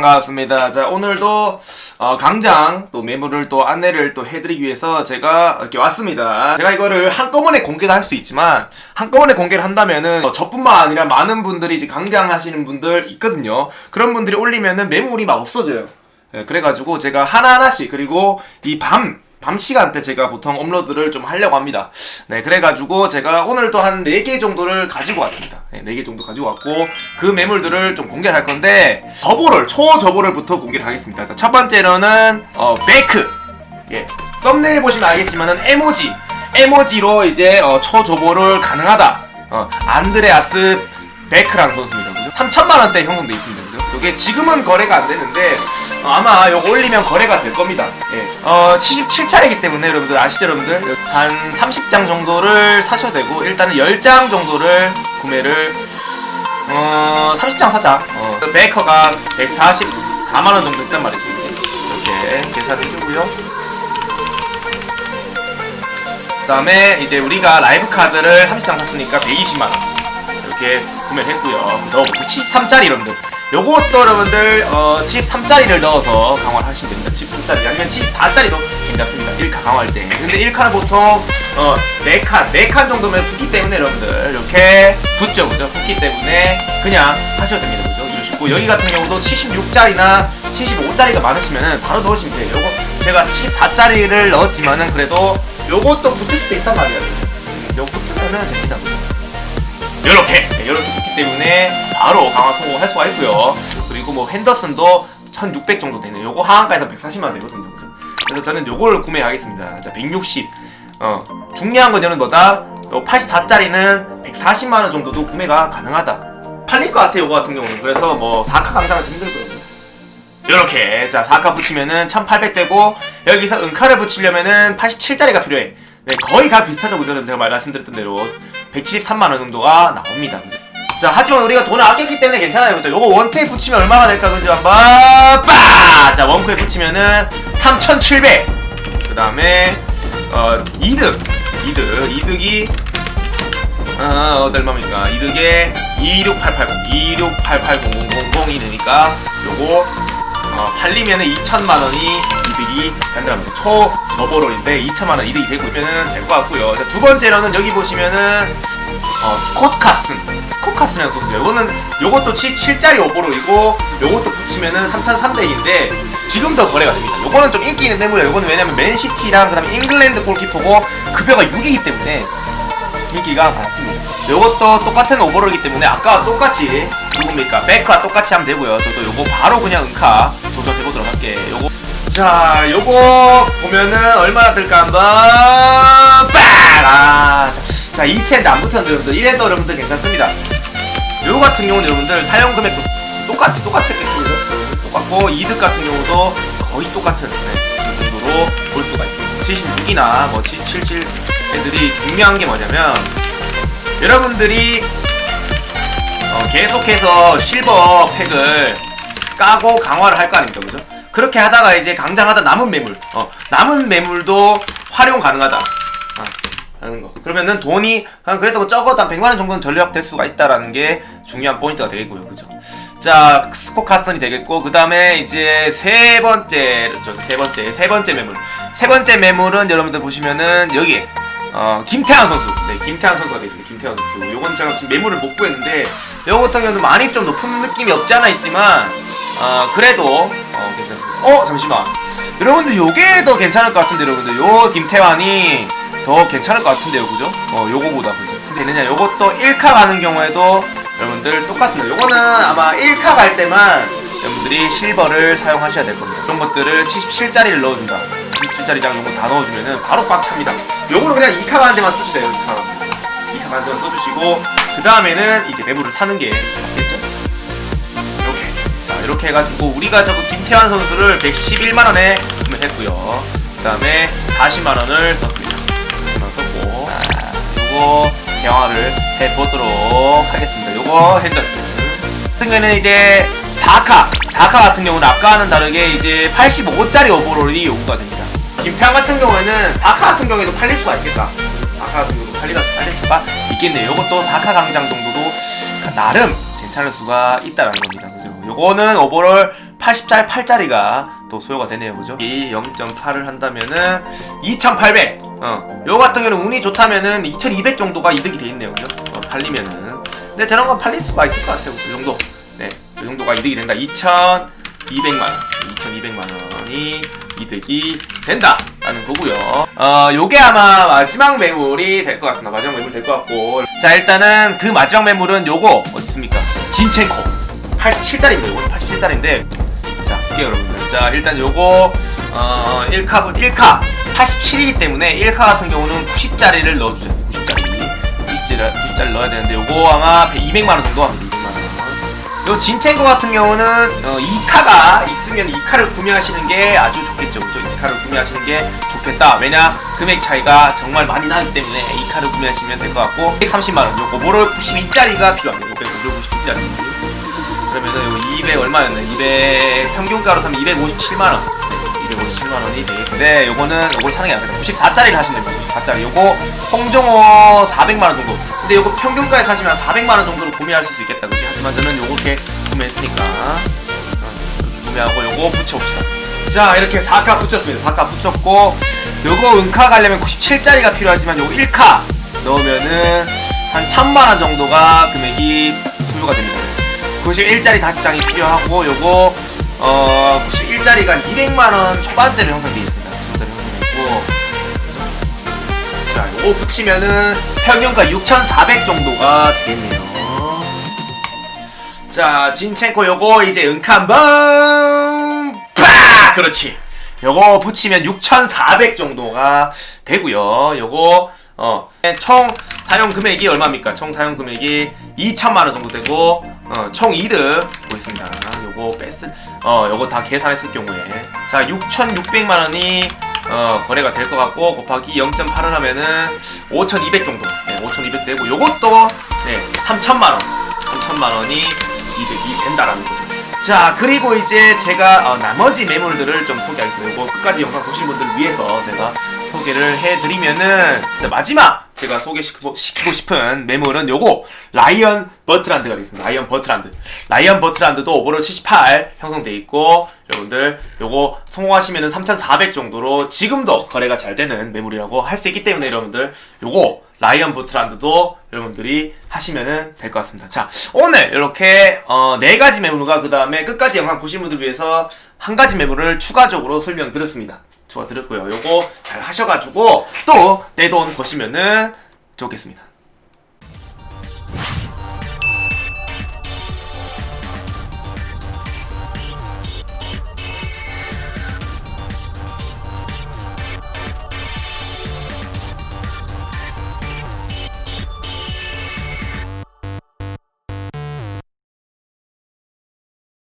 반갑습니다. 자, 오늘도 어, 강장 또 매물을 또 안내를 또 해드리기 위해서 제가 이렇게 왔습니다. 제가 이거를 한꺼번에 공개도 할 수 있지만 한꺼번에 공개를 한다면은 어, 저뿐만 아니라 많은 분들이 이제 강장 하시는 분들 있거든요. 그런 분들이 올리면은 매물이 막 없어져요. 예, 그래가지고 제가 하나하나씩 그리고 이 밤, 밤 시간대 제가 보통 업로드를 좀 하려고 합니다. 네, 그래가지고 제가 오늘도 한 4개 정도를 가지고 왔습니다. 네, 4개 정도 가지고 왔고, 그 매물들을 좀 공개를 할 건데, 저보를, 초저보를부터 공개를 하겠습니다. 자, 첫 번째로는, 어, 베이크. 예. 썸네일 보시면 알겠지만은, 에모지. 에모지로 이제, 어, 초저보를 가능하다. 어, 안드레아스 베크라는 선수입니다. 그죠? 3천만원대 형성돼 있습니다. 그죠? 이게 지금은 거래가 안 되는데, 어, 아마 이거 올리면 거래가 될 겁니다. 예. 어, 77짜리기 때문에 여러분들 아시죠, 여러분들? 한 30장 정도를 사셔도 되고, 일단은 10장 정도를 구매를, 어, 30장 사자. 어, 그 베이커가 144만원 정도 했단 말이지. 이렇게 계산해주고요. 그 다음에 이제 우리가 라이브 카드를 30장 샀으니까 120만원. 이렇게 구매를 했고요. 너 73짜리 여러분들. 요것도 여러분들 어, 73짜리를 넣어서 강화를 하시면 됩니다. 73짜리 아니면 74짜리도 괜찮습니다. 1카 강화할 때. 근데 1카는 보통 어, 4칸, 4칸 정도면 붙기 때문에 여러분들 이렇게 붙죠. 그죠? 붙기 때문에 그냥 하셔도 됩니다. 그죠? 이러시고 여기 같은 경우도 76짜리나 75짜리가 많으시면은 바로 넣으시면 돼요. 요거 제가 74짜리를 넣었지만은 그래도 요것도 붙을 수도 있단 말이에요. 요거 붙으면은 됩니다. 그죠? 요렇게. 네, 요렇게 붙기 때문에 바로 강화 성공할 수가 있고요. 그리고 뭐 핸더슨도 1600 정도 되네요. 요거 하한가에서 140만 되거든요? 그래서 저는 요거를 구매하겠습니다. 자, 160 어, 중요한 건 저는 뭐다 요 84짜리는 140만 원 정도도 구매가 가능하다. 팔릴 것 같아요 요거 같은 경우는. 그래서 뭐 4카 강장은 힘들거든요. 요렇게. 자 4카 붙이면은 1800 되고 여기서 은카를 붙이려면은 87짜리가 필요해 네 거의 다 비슷하죠. 그죠 제가 말씀드렸던 대로 173만원 정도가 나옵니다? 자 하지만 우리가 돈을 아꼈기 때문에 괜찮아요. 그죠? 요거 원테이 붙이면 얼마가 될까 그죠? 한번 빠 자 원코에 붙이면은 3700 그 다음에 어 이득. 이득. 이득이 어, 얼마입니까? 이득에 26880, 2688000이 되니까 요거 어, 팔리면은 2천만 원이 이득이 된답니다. 초 저보롤인데 2천만 원 이득이 되고 있면은 될 것 같고요. 자, 두 번째로는 여기 보시면은 어, 스콧카슨, 스콧카슨이라는 소스예요. 이거는 요것도 7, 짜리 오보롤이고 요것도 붙이면은 3,300인데 지금도 거래가 됩니다. 요거는 좀 인기 있는 매물이에요. 요거는 왜냐면 맨시티랑 그다음에 잉글랜드 골키퍼고 급여가 6이기 때문에 인기가 많습니다. 요것도 똑같은 오버롤이기 때문에 아까 똑같이 누굽니까? 백과 똑같이 하면 되고요. 저도 요거 바로 그냥 은카 도전해보도록 할게. 요거 자, 요거 보면은 얼마나 들까 한번 빡! 아, 자, 자 이텐데 안 붙었는데 여러분들 이래도 여러분들 괜찮습니다. 요거 같은 경우는 여러분들 사용 금액도 똑같이 똑같겠죠. 똑같고 이득 같은 경우도 거의 똑같은 네, 그 정도로 볼 수가 있습니다. 76이나 뭐 77 애들이 중요한 게 뭐냐면 여러분들이 어, 계속해서 실버 팩을 까고 강화를 할 거 아닙니까 그죠? 그렇게 하다가 이제 강장하다 남은 매물 어, 남은 매물도 활용 가능하다 아, 하는 거 그러면은 돈이 한 그래도 뭐 적어도 한 100만원 정도는 전략될 수가 있다라는 게 중요한 포인트가 되겠고요 그죠? 자 스코카슨이 되겠고 그 다음에 이제 세 번째 저세 번째 세 번째 매물 세 번째 매물은 여러분들 보시면은 여기 어, 김태환 선수. 네, 김태환 선수가 되어 있습니다. 김태환 선수. 요건 제가 지금 매물을 못 구했는데, 요거 같은 경우는 많이 좀 높은 느낌이 없지 않아 있지만, 어, 그래도, 어, 괜찮습니다. 어, 잠시만. 여러분들 요게 더 괜찮을 것 같은데, 여러분들. 요 김태환이 더 괜찮을 것 같은데요, 그죠? 어, 요거보다, 그죠? 얘는요, 요것도 1카 가는 경우에도 여러분들 똑같습니다. 요거는 아마 1카 갈 때만 여러분들이 실버를 사용하셔야 될 겁니다. 그런 것들을 77짜리를 넣어준다. 77짜리장 요거 다 넣어주면은 바로 꽉 찹니다. 요거는 그냥 2카 가는 데만 써주세요. 2카 가는 데. 2카 가는 데만 써주시고 그 다음에는 이제 매물을 사는 게 맞겠죠? 이렇게 해가지고 우리가 저거 김태환 선수를 111만원에 구매했고요. 그 다음에 40만원을 썼습니다. 40만원 썼고 자 요거 대화를 해보도록 하겠습니다. 요거 핸더슨 같은 경우는 이제 4카 4카 같은 경우는 아까와는 다르게 이제 85짜리 오버롤이 요구가 됩니다. 김태환 같은 경우에는 4카 같은 경우에도 팔릴 수가 있겠다. 4카 같은 경우도 팔리가 팔릴 수가 있겠네요. 요것도 4카 강장 정도도 나름 괜찮을 수가 있다라는 겁니다. 요거는 오버롤 80짤 8짜리가 또 소요가 되네요 그죠? 이 0.8을 한다면은 2800 어, 요 같은 경우는 운이 좋다면은 2200 정도가 이득이 돼 있네요 그죠? 어, 팔리면은 근데 저런 건 팔릴 수가 있을 것 같아요 그 정도 네, 그 정도가 이득이 된다 2200만원 2200만원 원이 이득이 된다 라는 거고요. 어, 요게 아마 마지막 매물이 될 것 같습니다. 마지막 매물 될 것 같고. 자, 일단은 그 마지막 매물은 요거 어디 있습니까? 진첸코 87짜리입니다. 요거 87짜리인데. 자, 볼게요, 여러분들. 자, 일단 요거 어, 1카 1카 87이기 때문에 1카 같은 경우는 90짜리를 넣어주세요. 90짜리. 90짜리, 90짜리 넣어야 되는데 요거 아마 200만 원 정도 합니다. 200만 원. 요 진첸거 같은 경우는 어, 2카가 있으면 2카를 구매하시는 게 아주 좋겠죠. 그죠? 2카를 구매하시는 게 좋겠다. 왜냐? 금액 차이가 정말 많이 나기 때문에 2카를 구매하시면 될 것 같고 130만원. 요거 모를 92짜리가 필요합니다. 592짜리. 그러면은 요200 얼마였나? 200 평균가로 사면 257만 원. 257만 원이 되겠는데 요거는 요걸 사는 게 아니라 94짜리를 하시면 됩니다. 94짜리. 요거 홍종호 400만 원 정도. 근데 요거 평균가에 사시면 400만 원 정도로 구매하실 수 있겠다. 그지? 하지만 저는 요렇게 구매했으니까 어, 이렇게 구매하고 요거 붙여봅시다. 자 이렇게 4카 붙였습니다. 4카 붙였고 요거 은카 가려면 97짜리가 필요하지만 요거 1카 넣으면은 한 1000만원 정도가 금액이 소요가 됩니다. 91짜리 다시장이 필요하고 요거 어 91짜리가 200만원 초반대로 형성되어 있습니다. 초반대로 형성되어 있고 자, 요거 붙이면은 평균가 6,400 정도가 되겠네요. 자, 진첸코 요거 이제 한번 팍! 그렇지. 요거 붙이면 6,400 정도가 되고요. 요거 어, 총 사용 금액이 얼마입니까? 총 사용 금액이 2천만 원 정도 되고 어, 총 이득 보겠습니다. 요거 뺐을 어, 요거 다 계산했을 경우에 자, 6,600만 원이 어, 거래가 될 것 같고 곱하기 0.8을 하면은 5,200 정도. 네, 5,200 되고 요것도 네, 3천만 원. 3천만 원이 이득이 된다라는 거죠. 자, 그리고 이제 제가 어, 나머지 매물들을 좀 소개하겠습니다. 이거 끝까지 영상 보신 분들 위해서 제가 소개를 해드리면은 자, 마지막 제가 소개시키고 시키고 싶은 매물은 요거 라이언 버트란드가 되겠습니다. 라이언 버트란드. 라이언 버트란드도 오버롤 78 형성돼 있고 여러분들 요거 성공하시면은 3,400 정도로 지금도 거래가 잘 되는 매물이라고 할 수 있기 때문에 여러분들 요거 라이언 버트란드도 여러분들이 하시면은 될 것 같습니다. 자, 오늘 이렇게 어, 네 가지 매물과 그 다음에 끝까지 영상 보신 분들 위해서 한 가지 매물을 추가적으로 설명드렸습니다. 추가 드렸고요. 요거 잘 하셔가지고 또 내돈 버시면은 좋겠습니다.